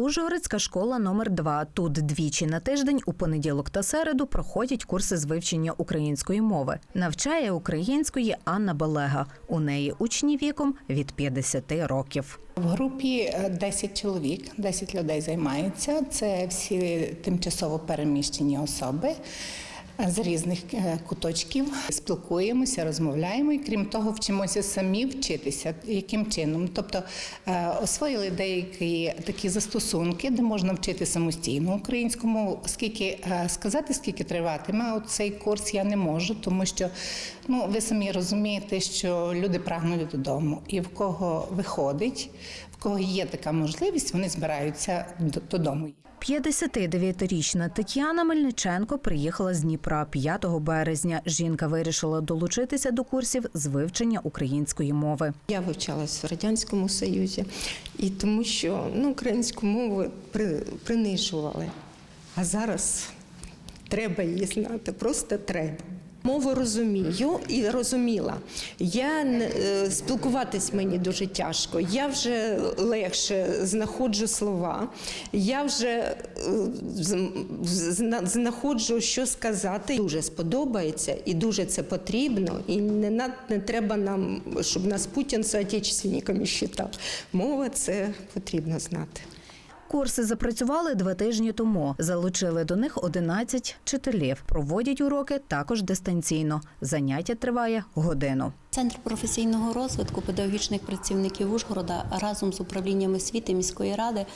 Ужгородська школа номер 2 Тут двічі на тиждень у понеділок та середу проходять курси з вивчення української мови. Навчає української Анна Балега. У неї учні віком від 50 років. В групі е, 10 чоловік, 10 людей займається. Це всі тимчасово переміщені особи е, з різних е, куточків. Спілкуємося, розмовляємо і крім того, вчимося самі вчитися. Яким чином? Тобто е, освоїли деякі такі застосунки, де можна вчити самостійно українську мову. Скільки е, сказати, скільки триватиме цей курс, я не можу, тому що ну ви самі розумієте, що люди прагнуть додому, і в кого виходить, в кого є така можливість, вони збираються додому. 59-річна Тетяна Мельниченко приїхала з Дніпра 5 березня. Жінка вирішила долучитися до курсів з вивчення української мови. Я вивчалась в радянському союзі, і тому що ну, українську мову при, принижували. А зараз треба її знати, просто треба. Мову розумію і розуміла. Я е, спілкуватись мені дуже тяжко. Я вже легше знаходжу слова. Я вже е, зна- знаходжу, що сказати. Дуже сподобається і дуже це потрібно. І не, над- не треба нам, щоб нас Путін соотечественниками вважав. Мова це потрібно знати. Курси запрацювали два тижні тому. Залучили до них 11 вчителів. Проводять уроки також дистанційно. Заняття триває годину. Центр професійного розвитку педагогічних працівників Ужгорода разом з управлінням освіти міської ради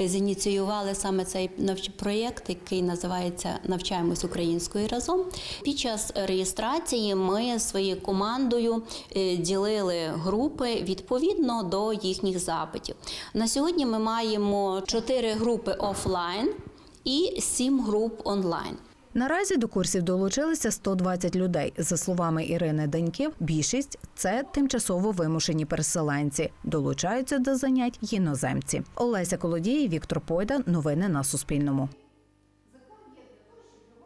е, зініціювали саме цей проєкт, який називається Навчаємось українською разом. Під час реєстрації ми своєю командою е, ділили групи відповідно до їхніх запитів. На сьогодні ми маємо чотири групи офлайн і сім груп онлайн. Наразі до курсів долучилися 120 людей. За словами Ірини Даньків, більшість це тимчасово вимушені переселенці. Долучаються до занять іноземці. Олеся Колодій, Віктор Пойда. Новини на Суспільному.